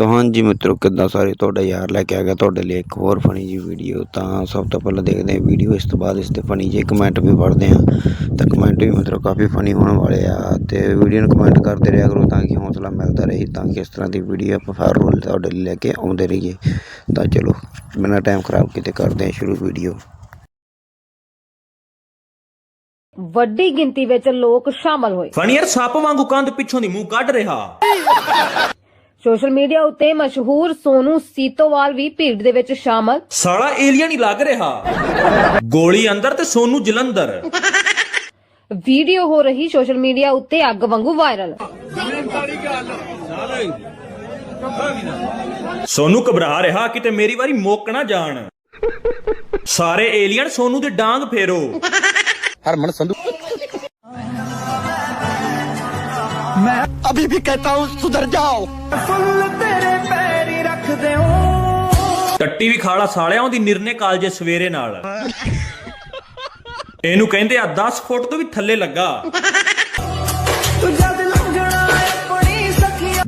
ਤਾਂ ਹਾਂਜੀ ਮਿੱਤਰੋ ਕਿੱਦਾਂ ਸਾਰੇ ਤੁਹਾਡਾ ਯਾਰ ਲੈ ਕੇ ਆ ਗਿਆ ਤੁਹਾਡੇ ਲਈ ਇੱਕ ਹੋਰ ਫਨੀ ਜੀ ਵੀਡੀਓ ਤਾਂ ਸਭ ਤੋਂ ਪਹਿਲਾਂ ਦੇਖਦੇ ਹਾਂ ਵੀਡੀਓ ਇਸ ਤੋਂ ਬਾਅਦ ਇਸ ਤੇ ਫਨੀ ਜੀ ਕਮੈਂਟ ਵੀ ਪੜ੍ਹਦੇ ਹਾਂ। ਤਾਂ ਕਮੈਂਟ ਵੀ ਮਿੱਤਰੋ ਕਾਫੀ ਫਨੀ ਹੋਣ ਵਾਲੇ ਆ ਤੇ ਵੀਡੀਓ ਨੂੰ ਕਮੈਂਟ ਕਰਦੇ ਰਿਹਾ ਕਰੋ ਤਾਂ ਕਿ ਹੌਸਲਾ ਮਿਲਦਾ ਰਹੇ ਤਾਂ ਕਿ ਇਸ ਤਰ੍ਹਾਂ ਦੀ ਵੀਡੀਓ ਆਪਾਂ ਹਰ ਰੋਜ਼ ਤੁਹਾਡੇ ਲਈ ਲੈ ਕੇ ਆਉਂਦੇ ਰਹੀਏ। ਤਾਂ ਚਲੋ ਬਿਨਾਂ ਟਾਈਮ ਖਰਾਬ ਕੀਤੇ ਕਰਦੇ ਹਾਂ ਸ਼ੁਰੂ ਵੀਡੀਓ ਵੱਡੀ ਗਿਣਤੀ ਵਿੱਚ ਲੋਕ ਸ਼ਾਮਲ ਹੋਏ। ਫਣੀਅਰ ਸੱਪ ਵਾਂਗੂ ਕੰਧ ਪਿੱਛੋਂ ਦੀ ਮੂੰਹ ਕੱਢ ਰਿਹਾ। ਸੋਸ਼ਲ ਮੀਡੀਆ ਉੱਤੇ ਮਸ਼ਹੂਰ ਸੋਨੂ ਸੀਤੋਵਾਲ ਵੀ ਭੀੜ ਦੇ ਵਿੱਚ ਸ਼ਾਮਲ। ਸਾਲਾ ਏਲੀਅਨ ਹੀ ਲੱਗ ਰਿਹਾ। ਗੋਲੀ ਅੰਦਰ ਤੇ ਸੋਨੂ ਜਲੰਧਰ। ਵੀਡੀਓ ਹੋ ਰਹੀ ਸੋਸ਼ਲ ਮੀਡੀਆ ਉੱਤੇ ਅੱਗ ਵਾਂਗੂ ਵਾਇਰਲ। ਸੋਨੂ ਘਬਰਾ ਰਿਹਾ ਕਿਤੇ ਮੇਰੀ ਵਾਰੀ ਮੋਕ ਨਾ ਜਾਣ। ਸਾਰੇ ਏਲੀਅਨ ਸੋਨੂ ਦੇ ਡਾਂਗ ਫੇਰੋ। ਹਰਮਨ ਸੰਧੂ। मैं अभी भी कहता हूँ सुधर जाओ ਟੱਟੀ ਵੀ ਖਾਲਾ ਸਾਲਿਆਂ ਦੀ ਨਿਰਨੇ ਕਾਲਜੇ ਸਵੇਰੇ ਨਾਲ ਇਹਨੂੰ ਕਹਿੰਦੇ ਆ 10 ਫੁੱਟ ਤੋਂ ਵੀ ਥੱਲੇ ਲੱਗਾ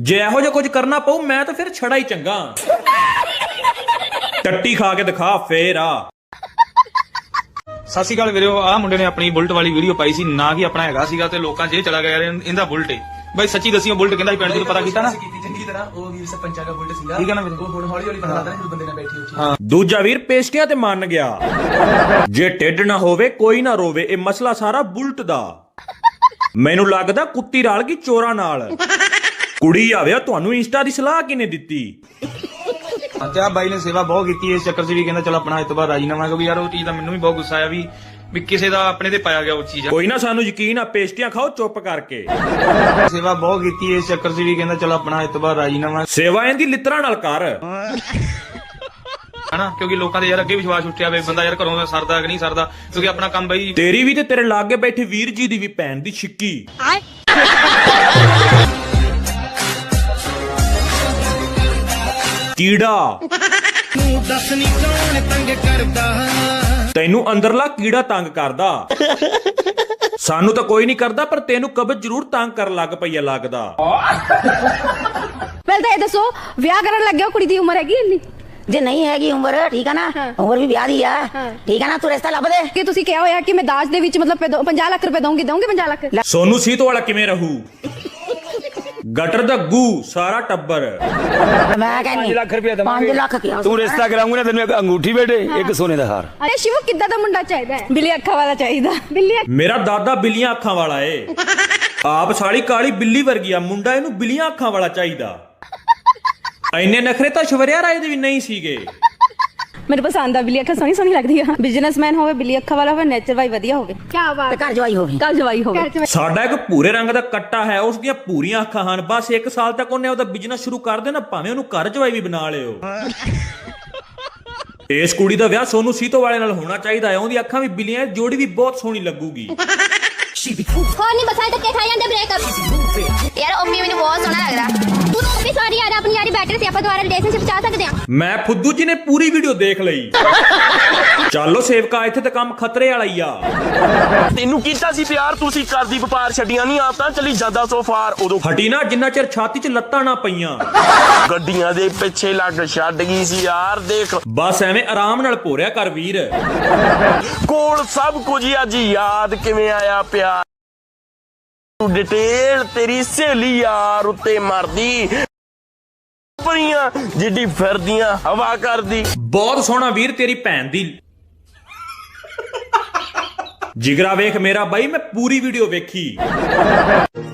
ਜੇ ਇਹੋ ਜਿਹਾ ਕੁਝ ਕਰਨਾ ਪਊ ਮੈਂ ਤਾਂ ਫਿਰ ਛੜਾ ਹੀ ਚੰਗਾ ਟੱਟੀ ਖਾ ਕੇ ਦਿਖਾ ਫੇਰ ਆ ਸਤਿ ਸ਼੍ਰੀ ਅਕਾਲ ਵੀਰੋ ਆਹ ਮੁੰਡੇ ਨੇ ਆਪਣੀ ਬੁਲਟ ਵਾਲੀ ਵੀਡੀਓ ਪਾਈ ਸੀ ਨਾ ਕਿ ਆਪਣਾ ਹੈਗਾ ਸੀਗਾ ਤੇ ਲੋਕਾਂ 'ਚ ਇਹ ਚਲਾ ਗਿਆ ਯਾਰ ਇਹਦਾ ਬੁਲਟ ਏ। ਬਾਈ ਸੱਚੀ ਦੱਸਿਓ ਬੁਲਟ ਕਹਿੰਦਾ ਸੀ ਪਿੰਡ ਚ ਪਤਾ ਕੀਤਾ ਨਾ? ਚੰਗੀ ਤਰ੍ਹਾਂ ਉਹ ਵੀਰ ਸਰਪੰਚਾਂ ਦਾ ਬੁਲਟ ਸੀਗਾ। ਠੀਕ ਹੈ ਨਾ ਵੀਰੇ? ਉਹ ਹੁਣ ਹੌਲੀ ਹੌਲੀ ਪਤਾ ਲੱਗਦਾ ਨਾ ਜਦੋਂ ਬੰਦੇ ਨਾਲ ਬੈਠੀ ਉੱਚੀ ਦੂਜਾ ਵੀਰ ਪੇਸਟੀਆਂ ਤੇ ਮੰਨ ਗਿਆ। ਜੇ ਟਿੱਡ ਨਾ ਹੋਵੇ ਕੋਈ ਨਾ ਰੋਵੇ ਇਹ ਮਸਲਾ ਸਾਰਾ ਬੁਲਟ ਦਾ। ਮੈਨੂੰ ਲੱਗਦਾ ਕੁੱਤੀ ਰਲ ਗਈ ਚੋਰਾਂ ਨਾਲ। ਕੁੜੀ ਆਵੇ ਤੁਹਾਨੂੰ ਇੰਸਟਾ ਦੀ ਸਲਾਹ ਕਿਨੇ ਦਿੱਤੀ? ਤੇ ਆ ਬਾਈ ਨੇ ਸੇਵਾ ਬਹੁਤ ਕੀਤੀ ਇਸ ਚੱਕਰ 'ਚ ਵੀ ਕਹਿੰਦਾ ਚਲ ਆਪਣਾ ਇਸ ਤੋਂ ਬਾਅਦ ਰਾਜੀਨਾਮਾ ਕਿਉਂਕਿ ਯਾਰ ਉਹ ਚੀਜ਼ ਦਾ ਮੈਨੂੰ ਵੀ ਬਹੁਤ ਗੁੱਸਾ ਆਇਆ ਵੀ ਵੀ ਕਿਸੇ ਦਾ ਆਪਣੇ ਤੇ ਪਾਇਆ ਗਿਆ ਉਹ ਚੀਜ਼ ਕੋਈ ਨਾ ਸਾਨੂੰ ਯਕੀਨ ਆ ਪੇਸਟੀਆਂ ਖਾਓ ਚੁੱਪ ਕਰਕੇ। ਸੇਵਾ ਬਹੁਤ ਕੀਤੀ ਇਸ ਚੱਕਰ 'ਚ ਵੀ ਕਹਿੰਦਾ ਚਲ ਆਪਣਾ ਇਸ ਤੋਂ ਬਾਅਦ ਰਾਜੀਨਾਮਾ। ਸੇਵਾ ਇਹਦੀ ਲਿੱਤਰਾਂ ਨਾਲ ਕਰ। ਹਨਾ ਕਿਉਂਕਿ ਲੋਕਾਂ ਦੇ ਯਾਰ ਅੱਗੇ ਵਿਸ਼ਵਾਸ ਉੱਠਿਆ ਵੇ ਬੰਦਾ ਯਾਰ ਘਰੋਂ ਦਾ ਸਰਦਾ ਕਿ ਨਹੀਂ ਸਰਦਾ ਕਿਉਂਕਿ ਆਪਣਾ ਕੰਮ ਬਈ ਤੇਰੀ ਵੀ ਤੇ ਤੇਰੇ ਲਾਗੇ ਬੈਠੇ ਵੀਰ ਜੀ ਦੀ ਵੀ ਭੈਣ ਦੀ ਛਿੱਕੀ। ਕੀੜਾ। ਤੈਨੂੰ ਅੰਦਰਲਾ ਕੀੜਾ ਤੰਗ ਕਰਦਾ। ਸਾਨੂੰ ਤਾਂ ਕੋਈ ਨਹੀਂ ਕਰਦਾ ਪਰ ਤੈਨੂੰ ਕਬਜ਼ ਜ਼ਰੂਰ ਤੰਗ ਕਰਨ ਲੱਗ ਪਈ ਆ ਲੱਗਦਾ। ਪਹਿਲਾਂ ਤਾਂ ਇਹ ਦੱਸੋ ਵਿਆਹ ਕਰਨ ਲੱਗਿਆ ਕੁੜੀ ਦੀ ਉਮਰ ਹੈਗੀ ਇੰਨੀ? ਜੇ ਨਹੀਂ ਹੈਗੀ ਉਮਰ ਠੀਕ ਹੈ ਨਾ? ਉਮਰ ਵੀ ਵਿਆਹ ਦੀ ਆ। ਠੀਕ ਹੈ ਨਾ? ਤੂੰ ਰਿਸ਼ਤਾ ਲੱਭ ਦੇ ਕਿ ਤੁਸੀਂ ਕਿਹਾ ਹੋਇਆ ਕਿ ਮੈਂ ਦਾਜ ਦੇ ਵਿੱਚ ਮਤਲਬ 50 ਲੱਖ ਰੁਪਏ ਦਊਂਗੀ ਦਊਂਗੀ 50 ਲੱਖ? ਸੋਨੂ ਸੀਤ ਵਾਲਾ ਕਿਵੇਂ ਰਹੂ? ਗਟਰ ਦਾ ਗੂ ਸਾਰਾ ਟੱਬਰ। ਮੈਂ ਕਹਿੰਦੀ 5 ਲੱਖ ਰੁਪਏ ਦਵਾਂਗੇ। 5 ਲੱਖ ਕਿਹਾ ਤੂੰ ਰਿਸ਼ਤਾ ਕਰਾਉਂਗਾ ਨਾ ਤੈਨੂੰ ਇੱਕ ਅੰਗੂਠੀ ਬੇਟੇ ਇੱਕ ਸੋਨੇ ਦਾ ਹਾਰ। ਅਰੇ ਸ਼ਿਵ ਕਿੱਦਾਂ ਦਾ ਮੁੰਡਾ ਚਾਹੀਦਾ ਹੈ? ਬਿੱਲੀ ਅੱਖਾਂ ਵਾਲਾ ਚਾਹੀਦਾ। ਬਿੱਲੀ ਮੇਰਾ ਦਾਦਾ ਬਿੱਲੀਆਂ ਅੱਖਾਂ ਵਾਲਾ ਏ। ਆਪ ਸਾਲੀ ਕਾਲੀ ਬਿੱਲੀ ਵਰਗੀ ਆ ਮੁੰਡਾ ਇਹਨੂੰ ਬਿੱਲੀਆਂ ਅੱਖਾਂ ਵਾਲਾ ਚਾਹੀਦਾ। ਐਨੇ ਨਖਰੇ ਤਾਂ ਸ਼ਵਰਿਆ ਰਾਏ ਦੇ ਵੀ ਨਹੀਂ ਸੀਗੇ। ਮੈਨੂੰ ਪਸੰਦ ਆ ਬਿੱਲੀ ਅੱਖਾਂ ਸੋਹਣੀ ਸੋਹਣੀ ਲੱਗਦੀ ਆ। ਬਿਜ਼ਨਸਮੈਨ ਹੋਵੇ ਬਿੱਲੀ ਅੱਖਾਂ ਵਾਲਾ ਹੋਵੇ ਨੇਚਰ ਵਾਈ ਵਧੀਆ ਹੋਵੇ। ਕੀ ਤੇ ਬਾਤ ਘਰ ਜਵਾਈ ਹੋਵੇ। ਕੱਲ ਜਵਾਈ ਹੋਵੇ। ਸਾਡਾ ਇੱਕ ਭੂਰੇ ਰੰਗ ਦਾ ਕੱਟਾ ਹੈ ਉਸ ਦੀਆਂ ਪੂਰੀਆਂ ਅੱਖਾਂ ਹਨ। ਬਸ 1 ਸਾਲ ਤੱਕ ਉਹਨੇ ਉਹਦਾ ਬਿਜ਼ਨਸ ਸ਼ੁਰੂ ਕਰ ਦੇਣਾ ਭਾਵੇਂ ਉਹਨੂੰ ਘਰ ਜਵਾਈ ਵੀ ਬਣਾ ਲਿਓ। ਇਸ ਕੁੜੀ ਦਾ ਵਿਆਹ ਸੋਨੂ ਸੀਤੋ ਵਾਲੇ ਨਾਲ ਹੋਣਾ ਚਾਹੀਦਾ ਹੈ। ਉਹਦੀ ਅੱਖਾਂ ਵੀ ਬਿੱਲੀਆਂ ਜੋੜੀ ਵੀ ਬਹੁਤ ਸੋਹਣੀ ਲੱਗੂਗੀ। ਹੋਰ ਨਹੀਂ ਬਸਾਏ ਧੱਕੇ ਖਾ ਜਾਂਦੇ ਬ੍ਰੇਕਅਪ ਯਾਰ ਅੰਮੀ ਮੈਨੂੰ ਬਹੁਤ ਸੋਹਣਾ ਲੱਗਦਾ। ਤੂੰ ਵੀ ਸੌਰੀ ਯਾਰ ਆਪਣੀ ਯਾਰੀ ਬੈਟਰ ਸੀ ਆਪਾਂ ਦੁਬਾਰਾ ਰਿਲੇਸ਼ਨਸ਼ਿਪ ਚਾਹ ਸਕਦੇ ਹਾਂ ਮੈਂ ਫੁੱਦੂ ਜੀ ਨੇ ਪੂਰੀ ਵੀਡੀਓ ਦੇਖ ਲਈ। ਚੱਲੋ ਸੇਵਕਾ ਇੱਥੇ ਤਾਂ ਕੰਮ ਖਤਰੇ ਵਾਲਾ ਹੀ ਆ। ਤੈਨੂੰ ਕੀਤਾ ਸੀ ਪਿਆਰ ਤੁਸੀਂ ਕਰਦੀ ਵਪਾਰ ਛੱਡੀਆਂ ਨਹੀਂ ਆਪ ਤਾਂ ਚਲੀ ਜਾਂਦਾ ਸੋ ਫਾਰ ਉਦੋਂ ਹਟੀ ਨਾ ਜਿੰਨਾ ਚਿਰ ਛਾਤੀ 'ਚ ਲੱਤਾਂ ਨਾ ਪਈਆਂ। ਗੱਡੀਆਂ ਦੇ ਪਿੱਛੇ ਲੱਗ ਛੱਡ ਗਈ ਸੀ ਯਾਰ ਦੇਖ। ਬਸ ਐਵੇਂ ਆਰਾਮ ਨਾਲ ਭੋਰਿਆ ਕਰ ਵੀਰ। ਕੋਲ ਸਭ ਕੁਝ ਅੱਜ ਯਾਦ ਕਿਵੇਂ ਆਇਆ ਪਿਆਰ। ਤੂੰ ਡਿਟੇਲ ਤੇਰੀ ਸਹੇਲੀ ਯਾਰ ਉੱਤੇ ਮਰਦੀ। ਪਈਆਂ ਜਿੱਡੀ ਫਿਰਦੀਆਂ ਹਵਾ ਕਰਦੀ। ਬਹੁਤ ਸੋਹਣਾ ਵੀਰ ਤੇਰੀ ਭੈਣ ਦੀ। ਜਿਗਰਾ ਵੇਖ ਮੇਰਾ ਬਾਈ ਮੈਂ ਪੂਰੀ ਵੀਡੀਓ ਵੇਖੀ।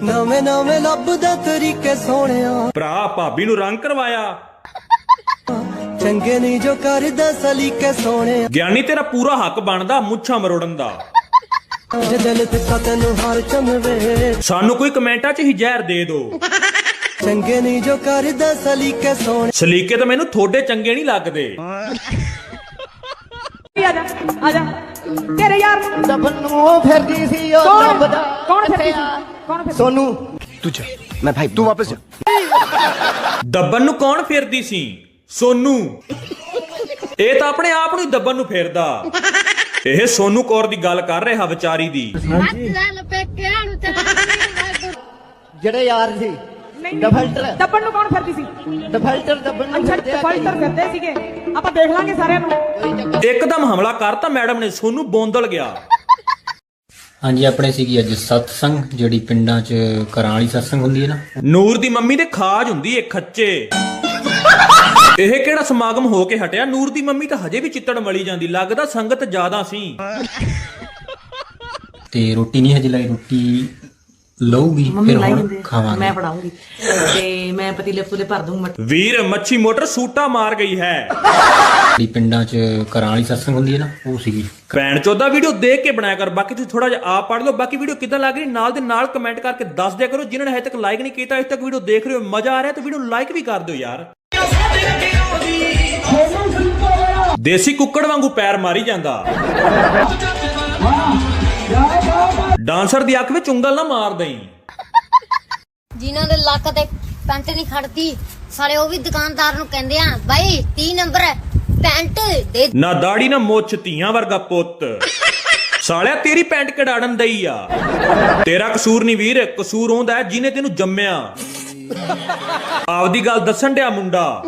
ਨਵੇਂ ਨਵੇਂ ਲੱਭਦਾ ਤਰੀਕੇ ਸੋਹਣਿਆ। ਭਰਾ ਭਾਬੀ ਨੂੰ ਰੰਗ ਕਰਵਾਇਆ। ਚੰਗੇ ਨਹੀਂ ਜੋ ਕਰਦਾ ਸਲੀਕੇ ਸੋਹਣਿਆ। ਗਿਆਨੀ ਤੇਰਾ ਪੂਰਾ ਹੱਕ ਬਣਦਾ ਮੁੱਛਾਂ ਮਰੋੜਨ ਦਾ। ਜੇ ਦਿਲ ਤੇ ਤੈਨੂੰ ਹਾਰ ਚੰਵੇ ਸਾਨੂੰ ਕੋਈ ਕਮੈਂਟਾਂ 'ਚ ਹੀ ਜ਼ਹਿਰ ਦੇ ਦਿਓ। ਚੰਗੇ ਨਹੀਂ ਜੋ ਕਰਦਾ ਸਲੀਕੇ ਸੋਹਣੇ। ਸਲੀਕੇ ਤਾਂ ਮੈਨੂੰ ਥੋੜੇ ਚੰਗੇ ਨਹੀਂ ਲੱਗਦੇ। ਤੇਰੇ ਯਾਰ ਨੂੰ। ਫਿਰਦੀ ਸੀ ਉਹ ਕੌਣ ਕੌਣ ਫਿਰਦੀ ਸੀ? ਕੌਣ ਫਿਰਦੀ ਸੋਨੂ। ਤੂੰ ਜਾ। ਮੈਂ ਭਾਈ ਤੂੰ ਵਾਪਸ ਜਾ। ਦੱਬਨ ਨੂੰ ਕੌਣ ਫੇਰਦੀ ਸੀ? ਸੋਨੂ। ਇਹ ਤਾਂ ਆਪਣੇ ਆਪ ਨੂੰ ਹੀ ਦੱਬਨ ਨੂੰ ਫੇਰਦਾ। ਇਹ ਸੋਨੂ ਕੌਰ ਦੀ ਗੱਲ ਕਰ ਰਿਹਾ ਵਿਚਾਰੀ ਦੀ। ਹੱਥ ਨਾਲ ਪੇਕਿਆਂ ਨੂੰ ਤੇ ਜਿਹੜੇ ਯਾਰ ਸੀ ਡਫਲਟਰ। ਦੱਬਣ ਨੂੰ ਕੌਣ ਫਿਰਦੀ ਸੀ? ਡਫਲਟਰ ਦੱਬਣ ਨੂੰ ਅੱਛਾ ਫਿਰਦੇ ਆ ਫਲਟਰ ਫਿਰਦੇ ਸੀਗੇ। ਆਪਾਂ ਦੇਖ ਲਾਂਗੇ ਸਾਰਿਆਂ ਨੂੰ। ਇੱਕਦਮ ਹਮਲਾ ਕਰਤਾ ਮੈਡਮ ਨੇ ਸੋਨੂੰ ਬੋਂਦਲ ਗਿਆ। ਹਾਂਜੀ ਆਪਣੇ ਸੀਗੀ ਅੱਜ ਸਤਸੰਗ ਜਿਹੜੀ ਪਿੰਡਾਂ 'ਚ ਘਰਾਂ ਵਾਲੀ ਸਤਸੰਗ ਹੁੰਦੀ ਹੈ ਨਾ। ਨੂਰ ਦੀ ਮੰਮੀ ਦੇ ਖਾਜ ਹੁੰਦੀ ਏ ਖੱਚੇ। ਇਹ ਕਿਹੜਾ ਸਮਾਗਮ ਹੋ ਕੇ ਹਟਿਆ? ਨੂਰ ਦੀ ਮੰਮੀ ਤਾਂ ਹਜੇ ਵੀ ਚਿੱਤੜ ਮਲੀ ਜਾਂਦੀ। ਲੱਗਦਾ ਸੰਗਤ ਜ਼ਿਆਦਾ ਸੀ। ਤੇ ਰੋਟੀ ਨਹੀਂ ਹਜੇ ਲਾਈ? ਰੋਟੀ ਲਊਗੀ ਫਿਰ ਹੁਣ ਖਾਵਾਂਗੇ। ਮੈਂ ਫੜਾਉਂਗੀ। ਤੇ ਮੈਂ ਪਤੀਲੇ ਪਤੂਲੇ ਭਰ ਦੂੰ ਵੀਰ ਮੱਛੀ ਮੋਟਰ ਸੂਟਾ ਮਾਰ ਗਈ ਹੈ। ਜਿਹੜੀ ਪਿੰਡਾਂ 'ਚ ਘਰਾਂ ਵਾਲੀ ਸਤਸੰਗ ਹੁੰਦੀ ਹੈ ਨਾ ਉਹ ਸੀਗੀ। ਭੈਣ ਚੋਦਾ ਵੀਡੀਓ ਦੇਖ ਕੇ ਬਣਾਇਆ ਕਰ। ਬਾਕੀ ਤੁਸੀਂ ਥੋੜਾ ਜਿਹਾ ਆਪ ਪੜ ਲਓ। ਬਾਕੀ ਵੀਡੀਓ ਕਿਦਾਂ ਲੱਗ ਰਹੀ? ਨਾਲ ਦੇ ਨਾਲ ਕਮੈਂਟ ਕਰਕੇ ਦੱਸ ਦਿਆ ਕਰੋ। ਜਿਨ੍ਹਾਂ ਨੇ ਹਜੇ ਤੱਕ ਲਾਈਕ ਨਹੀਂ ਕੀਤਾ ਅਜੇ ਤੱਕ ਵੀਡੀਓ ਦੇਖ ਰਹੇ ਹੋ ਮਜ਼ਾ ਆ ਰਿਹਾ ਤਾਂ ਵੀਡੀਓ ਨੂੰ ਲਾਈਕ ਵੀ ਕਰ ਦਿਓ ਯਾਰ। ਦੇਸੀ ਕੁੱਕੜ ਵਾਂਗੂ ਪੈਰ ਮਾਰੀ ਜਾਂਦਾ। ਡਾਂਸਰ ਦੀ ਅੱਖ ਵਿੱਚ ਉਂਗਲ ਨਾ ਮਾਰ ਦਈ। ਜਿਨ੍ਹਾਂ ਦੇ ਲੱਕ ਤੇ ਪੈਂਟ ਨਹੀਂ ਖੜਦੀ ਸਾਲੇ ਉਹ ਵੀ ਦੁਕਾਨਦਾਰ ਨੂੰ ਕਹਿੰਦੇ ਆ ਬਾਈ 30 ਨੰਬਰ ਪੈਂਟ ਦੇ ਨਾ ਦਾੜੀ ਨਾ ਮੁੱਛ ਧੀਆਂ ਵਰਗਾ ਪੁੱਤ। ਸਾਲਿਆ ਤੇਰੀ ਪੈਂਟ ਕਢਾੜਨ ਦਈ ਆ? ਤੇਰਾ ਕਸੂਰ ਨਹੀਂ ਵੀਰ ਕਸੂਰ ਹੁੰਦਾ ਜਿਹਨੇ ਤੈਨੂੰ ਜੰਮਿਆ। ਆਪਦੀ ਗੱਲ ਦੱਸਣ ਡਿਆ ਮੁੰਡਾ?